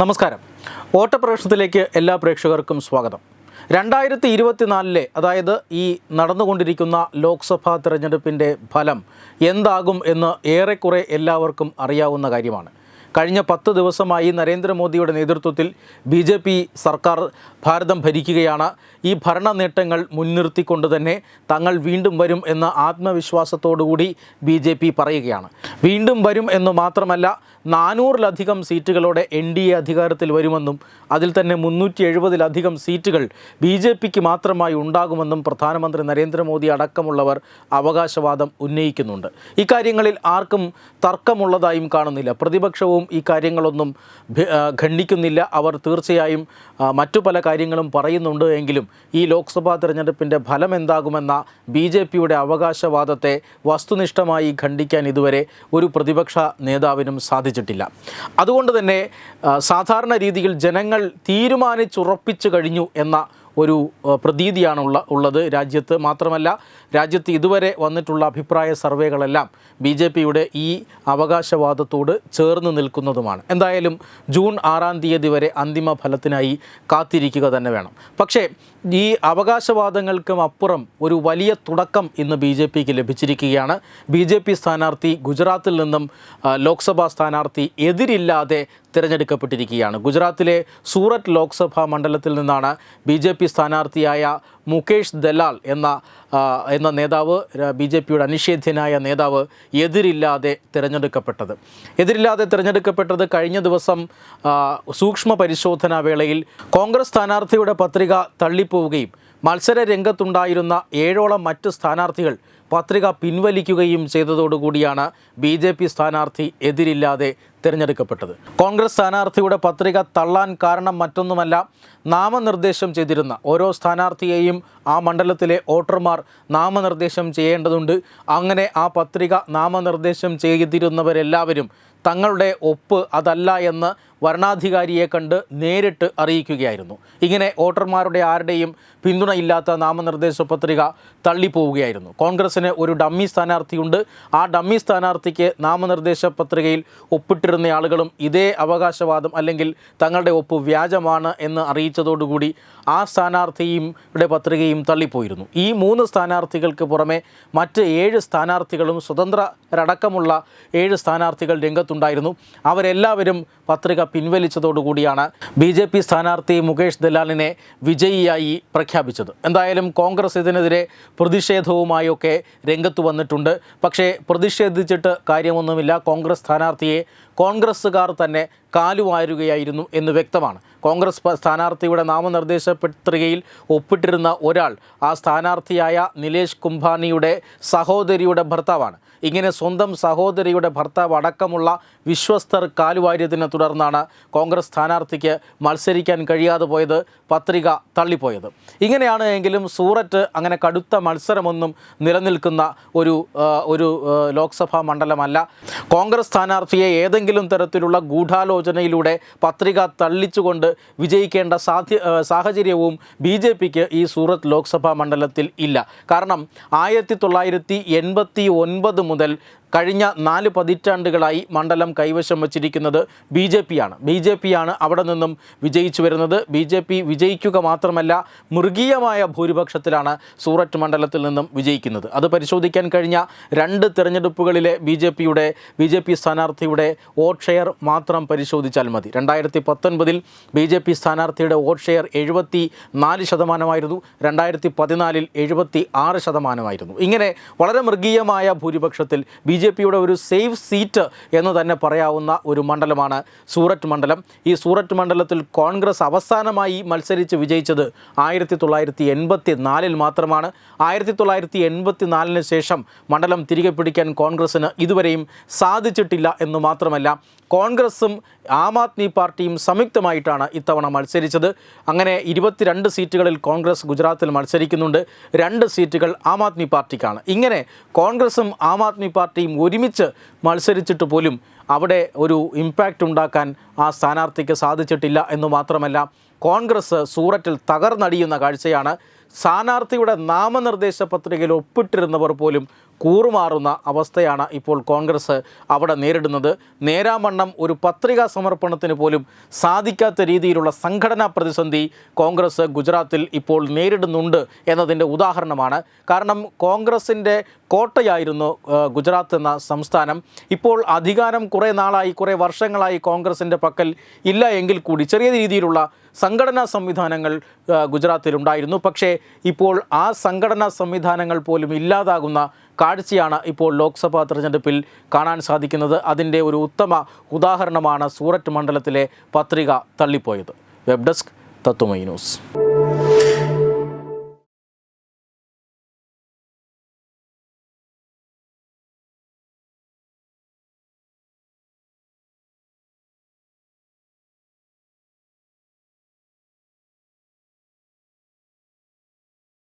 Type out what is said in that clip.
നമസ്കാരം. ഓട്ടപ്രവേശനത്തിലേക്ക് എല്ലാ പ്രേക്ഷകർക്കും സ്വാഗതം. രണ്ടായിരത്തി ഇരുപത്തിനാലിലെ അതായത് ഈ നടന്നുകൊണ്ടിരിക്കുന്ന ലോക്സഭാ തിരഞ്ഞെടുപ്പിന്റെ ഫലം എന്താകും എന്ന് ഏറെക്കുറെ എല്ലാവർക്കും അറിയാവുന്ന കാര്യമാണ്. കഴിഞ്ഞ പത്ത് ദിവസമായി നരേന്ദ്രമോദിയുടെ നേതൃത്വത്തിൽ ബി ജെ പി സർക്കാർ ഭാരതം ഭരിക്കുകയാണ്. ഈ ഭരണ നേട്ടങ്ങൾ മുൻനിർത്തിക്കൊണ്ട് തന്നെ തങ്ങൾ വീണ്ടും വരും എന്ന ആത്മവിശ്വാസത്തോടുകൂടി ബി ജെ പി പറയുകയാണ്. വീണ്ടും വരും എന്ന് മാത്രമല്ല നാനൂറിലധികം സീറ്റുകളോടെ എൻ ഡി എ അധികാരത്തിൽ വരുമെന്നും അതിൽ തന്നെ മുന്നൂറ്റി എഴുപതിലധികം സീറ്റുകൾ ബി ജെ പിക്ക് മാത്രമായി ഉണ്ടാകുമെന്നും പ്രധാനമന്ത്രി നരേന്ദ്രമോദി അടക്കമുള്ളവർ അവകാശവാദം ഉന്നയിക്കുന്നുണ്ട്. ഇക്കാര്യങ്ങളിൽ ആർക്കും തർക്കമുള്ളതായും കാണുന്നില്ല. പ്രതിപക്ഷവും ഈ കാര്യങ്ങളൊന്നും ഖണ്ഡിക്കുന്നില്ല. അവർ തീർച്ചയായും മറ്റു പല കാര്യങ്ങളും പറയുന്നുണ്ട് എങ്കിലും ഈ ലോക്സഭാ തിരഞ്ഞെടുപ്പിന്റെ ഫലം എന്താകുമെന്ന ബി ജെ പിയുടെ അവകാശവാദത്തെ വസ്തുനിഷ്ഠമായി ഖണ്ഡിക്കാൻ ഇതുവരെ ഒരു പ്രതിപക്ഷ നേതാവിനും സാധിച്ചിട്ടില്ല. അതുകൊണ്ട് തന്നെ സാധാരണ രീതിയിൽ ജനങ്ങൾ തീരുമാനിച്ചുറപ്പിച്ചു കഴിഞ്ഞു എന്ന ഒരു പ്രതീതിയാണ് ഉള്ള ഉള്ളത് രാജ്യത്ത്. മാത്രമല്ല രാജ്യത്ത് ഇതുവരെ വന്നിട്ടുള്ള അഭിപ്രായ സർവേകളെല്ലാം ബി ജെ പിയുടെ ഈ അവകാശവാദത്തോട് ചേർന്ന് നിൽക്കുന്നതുമാണ്. എന്തായാലും ജൂൺ ആറാം തീയതി വരെ അന്തിമ ഫലത്തിനായി കാത്തിരിക്കുക തന്നെ വേണം. പക്ഷേ ഈ അവകാശവാദങ്ങൾക്കും അപ്പുറം ഒരു വലിയ തുടക്കം ഇന്ന് ബി ജെ പിക്ക് ലഭിച്ചിരിക്കുകയാണ്. ബി ജെ പി സ്ഥാനാർത്ഥി ഗുജറാത്തിൽ നിന്നും ലോക്സഭാ സ്ഥാനാർത്ഥി എതിരില്ലാതെ തിരഞ്ഞെടുക്കപ്പെട്ടിരിക്കുകയാണ്. ഗുജറാത്തിലെ സൂറത്ത് ലോക്സഭാ മണ്ഡലത്തിൽ നിന്നാണ് ബി ജെ പി സ്ഥാനാർത്ഥിയായ മുകേഷ് ദലാൽ എന്ന എന്ന നേതാവ് ബി ജെ പിയുടെ അനിഷേധ്യനായ നേതാവ് എതിരില്ലാതെ തിരഞ്ഞെടുക്കപ്പെട്ടത്. എതിരില്ലാതെ തിരഞ്ഞെടുക്കപ്പെട്ടത് കഴിഞ്ഞ ദിവസം സൂക്ഷ്മ പരിശോധനാ വേളയിൽ കോൺഗ്രസ് സ്ഥാനാർത്ഥിയുടെ പത്രിക തള്ളിപ്പോവുകയും മത്സര രംഗത്തുണ്ടായിരുന്ന ഏഴോളം മറ്റ് സ്ഥാനാർത്ഥികൾ പത്രിക പിൻവലിക്കുകയും ചെയ്തതോടുകൂടിയാണ് ബി ജെ പി സ്ഥാനാർത്ഥി എതിരില്ലാതെ തിരഞ്ഞെടുക്കപ്പെട്ടത്. കോൺഗ്രസ് സ്ഥാനാർത്ഥിയുടെ പത്രിക തള്ളാൻ കാരണം മറ്റൊന്നുമല്ല നാമനിർദ്ദേശം ചെയ്തിരുന്ന ഓരോ സ്ഥാനാർത്ഥിയെയും ആ മണ്ഡലത്തിലെ വോട്ടർമാർ നാമനിർദ്ദേശം ചെയ്യേണ്ടതുണ്ട്. അങ്ങനെ ആ പത്രിക നാമനിർദ്ദേശം ചെയ്തിരുന്നവരെല്ലാവരും തങ്ങളുടെ ഒപ്പ് അതല്ല എന്ന് വരണാധികാരിയെ കണ്ട് നേരിട്ട് അറിയിക്കുകയായിരുന്നു. ഇങ്ങനെ വോട്ടർമാരുടെ ആരുടെയും പിന്തുണയില്ലാത്ത നാമനിർദ്ദേശ പത്രിക തള്ളിപ്പോവുകയായിരുന്നു. കോൺഗ്രസിന് ഒരു ഡമ്മി സ്ഥാനാർത്ഥിയുണ്ട്. ആ ഡമ്മി സ്ഥാനാർത്ഥിക്ക് നാമനിർദ്ദേശ പത്രികയിൽ ഒപ്പിട്ടിരുന്ന ആളുകളും ഇതേ അവകാശവാദം അല്ലെങ്കിൽ തങ്ങളുടെ ഒപ്പ് വ്യാജമാണ് എന്ന് അറിയിച്ചതോടുകൂടി ആ സ്ഥാനാർത്ഥിയുടെ പത്രികയും തള്ളിപ്പോയിരുന്നു. ഈ മൂന്ന് സ്ഥാനാർത്ഥികൾക്ക് പുറമെ മറ്റ് ഏഴ് സ്ഥാനാർത്ഥികളും സ്വതന്ത്രരടക്കമുള്ള ഏഴ് സ്ഥാനാർത്ഥികൾ രംഗത്തുണ്ടായിരുന്നു. അവരെല്ലാവരും പത്രിക പിൻവലിച്ചതോടുകൂടിയാണ് ബി ജെ പി സ്ഥാനാർത്ഥി മുകേഷ് ദലാലിനെ വിജയിയായി പ്രഖ്യാപിച്ചത്. എന്തായാലും കോൺഗ്രസ് ഇതിനെതിരെ പ്രതിഷേധവുമായൊക്കെ രംഗത്ത് വന്നിട്ടുണ്ട്. പക്ഷേ പ്രതിഷേധിച്ചിട്ട് കാര്യമൊന്നുമില്ല. കോൺഗ്രസ് സ്ഥാനാർത്ഥിയെ കോൺഗ്രസ്സുകാർ തന്നെ കാലുവാരുകയായിരുന്നു എന്ന് വ്യക്തമാണ്. കോൺഗ്രസ് സ്ഥാനാർത്ഥിയുടെ നാമനിർദ്ദേശ പത്രികയിൽ ഒപ്പിട്ടിരുന്ന ഒരാൾ ആ സ്ഥാനാർത്ഥിയായ നിലേഷ് കുംഭാനിയുടെ സഹോദരിയുടെ ഭർത്താവാണ്. ഇങ്ങനെ സ്വന്തം സഹോദരിയുടെ ഭർത്താവ് അടക്കമുള്ള വിശ്വസ്തർ കാലുവാര്യതിനെ തുടർന്നാണ് കോൺഗ്രസ് സ്ഥാനാർത്ഥിക്ക് മത്സരിക്കാൻ കഴിയാതെ പോയത് പത്രിക തള്ളിപ്പോയത്. ഇങ്ങനെയാണ് എങ്കിലും സൂററ്റ് അങ്ങനെ കടുത്ത മത്സരമൊന്നും നിലനിൽക്കുന്ന ഒരു ഒരു ലോക്സഭാ മണ്ഡലമല്ല. കോൺഗ്രസ് സ്ഥാനാർത്ഥിയെ ഏതെങ്കിലും തരത്തിലുള്ള ഗൂഢാലോചനയിലൂടെ പത്രിക തള്ളിച്ചുകൊണ്ട് വിജയിക്കേണ്ട സാധ്യ സാഹചര്യവും ബി ജെ പിക്ക് ഈ സൂറത്ത് ലോക്സഭാ മണ്ഡലത്തിൽ ഇല്ല. കാരണം ആയിരത്തി തൊള്ളായിരത്തി എൺപത്തി ഒൻപത് മുതൽ കഴിഞ്ഞ നാല് പതിറ്റാണ്ടുകളായി മണ്ഡലം കൈവശം വച്ചിരിക്കുന്നത് ബി ജെ പി ആണ് ബി ജെ പി ആണ് അവിടെ നിന്നും വിജയിച്ചു വരുന്നത്. ബി ജെ പി വിജയിക്കുക മാത്രമല്ല മൃഗീയമായ ഭൂരിപക്ഷത്തിലാണ് സൂററ്റ് മണ്ഡലത്തിൽ നിന്നും വിജയിക്കുന്നത്. അത് പരിശോധിക്കാൻ കഴിഞ്ഞ രണ്ട് തിരഞ്ഞെടുപ്പുകളിലെ ബി ജെ പിയുടെ ബി ജെ പി സ്ഥാനാർത്ഥിയുടെ വോട്ട് ഷെയർ മാത്രം പരിശോധിച്ചാൽ മതി. രണ്ടായിരത്തി പത്തൊൻപതിൽ ബി ജെ പി സ്ഥാനാർത്ഥിയുടെ വോട്ട് ഷെയർ എഴുപത്തി നാല് ശതമാനമായിരുന്നു. രണ്ടായിരത്തി പതിനാലിൽ എഴുപത്തി ആറ് ശതമാനമായിരുന്നു. ഇങ്ങനെ വളരെ മൃഗീയമായ ഭൂരിപക്ഷത്തിൽ ബി ജെ പിയുടെ ഒരു സേഫ് സീറ്റ് എന്ന് തന്നെ പറയാവുന്ന ഒരു മണ്ഡലമാണ് സൂററ്റ് മണ്ഡലം. ഈ സൂററ്റ് മണ്ഡലത്തിൽ കോൺഗ്രസ് അവസാനമായി മത്സരിച്ച് വിജയിച്ചത് ആയിരത്തി തൊള്ളായിരത്തി എൺപത്തി നാലിൽ മാത്രമാണ്. ആയിരത്തി തൊള്ളായിരത്തി എൺപത്തി നാലിന് ശേഷം മണ്ഡലം തിരികെ പിടിക്കാൻ കോൺഗ്രസ്സിന് ഇതുവരെയും സാധിച്ചിട്ടില്ല എന്ന് മാത്രമല്ല കോൺഗ്രസും ആം ആദ്മി പാർട്ടിയും സംയുക്തമായിട്ടാണ് ഇത്തവണ മത്സരിച്ചത്. അങ്ങനെ ഇരുപത്തിരണ്ട് സീറ്റുകളിൽ കോൺഗ്രസ് ഗുജറാത്തിൽ മത്സരിക്കുന്നുണ്ട്. രണ്ട് സീറ്റുകൾ ആം ആദ്മി പാർട്ടിക്കാണ്. ഇങ്ങനെ കോൺഗ്രസും ആം ആദ്മി പാർട്ടിയും ഒരുമിച്ച് മത്സരിച്ചിട്ട് പോലും അവിടെ ഒരു ഇമ്പാക്റ്റ് ഉണ്ടാക്കാൻ ആ സ്ഥാനാർത്ഥിക്ക് സാധിച്ചിട്ടില്ല എന്ന് മാത്രമല്ല കോൺഗ്രസ് സൂററ്റിൽ തകർന്നടിയുന്ന കാഴ്ചയാണ്. സ്ഥാനാർത്ഥിയുടെ നാമനിർദ്ദേശ പത്രികയിൽ ഒപ്പിട്ടിരുന്നവർ പോലും കൂറുമാറുന്ന അവസ്ഥയാണ് ഇപ്പോൾ കോൺഗ്രസ് അവിടെ നേരിടുന്നത്. നേരാമണ്ണം ഒരു പത്രികാ സമർപ്പണത്തിന് പോലും സാധിക്കാത്ത രീതിയിലുള്ള സംഘടനാ പ്രതിസന്ധി കോൺഗ്രസ് ഗുജറാത്തിൽ ഇപ്പോൾ നേരിടുന്നുണ്ട് എന്നതിന്റെ ഉദാഹരണമാണ്. കാരണം കോൺഗ്രസിന്റെ കോട്ടയായിരുന്നു ഗുജറാത്ത് എന്ന സംസ്ഥാനം. ഇപ്പോൾ അധികാരം കുറേ നാളായി കുറേ വർഷങ്ങളായി കോൺഗ്രസിന്റെ പക്കൽ ഇല്ല എങ്കിൽ കൂടി ചെറിയ രീതിയിലുള്ള സംഘടനാ സംവിധാനങ്ങൾ ഗുജറാത്തിലുണ്ടായിരുന്നു. പക്ഷേ ഇപ്പോൾ ആ സംഘടനാ സംവിധാനങ്ങൾ പോലും ഇല്ലാതാകുന്ന കാഴ്ചയാണ് ഇപ്പോൾ ലോക്സഭാ തെരഞ്ഞെടുപ്പിൽ കാണാൻ സാധിക്കുന്നത്. അതിന്റെ ഒരു ഉത്തമ ഉദാഹരണമാണ് സൂററ്റ് മണ്ഡലത്തിലെ പത്രിക തള്ളിപ്പോയത്. Web desk Tatwamayi news.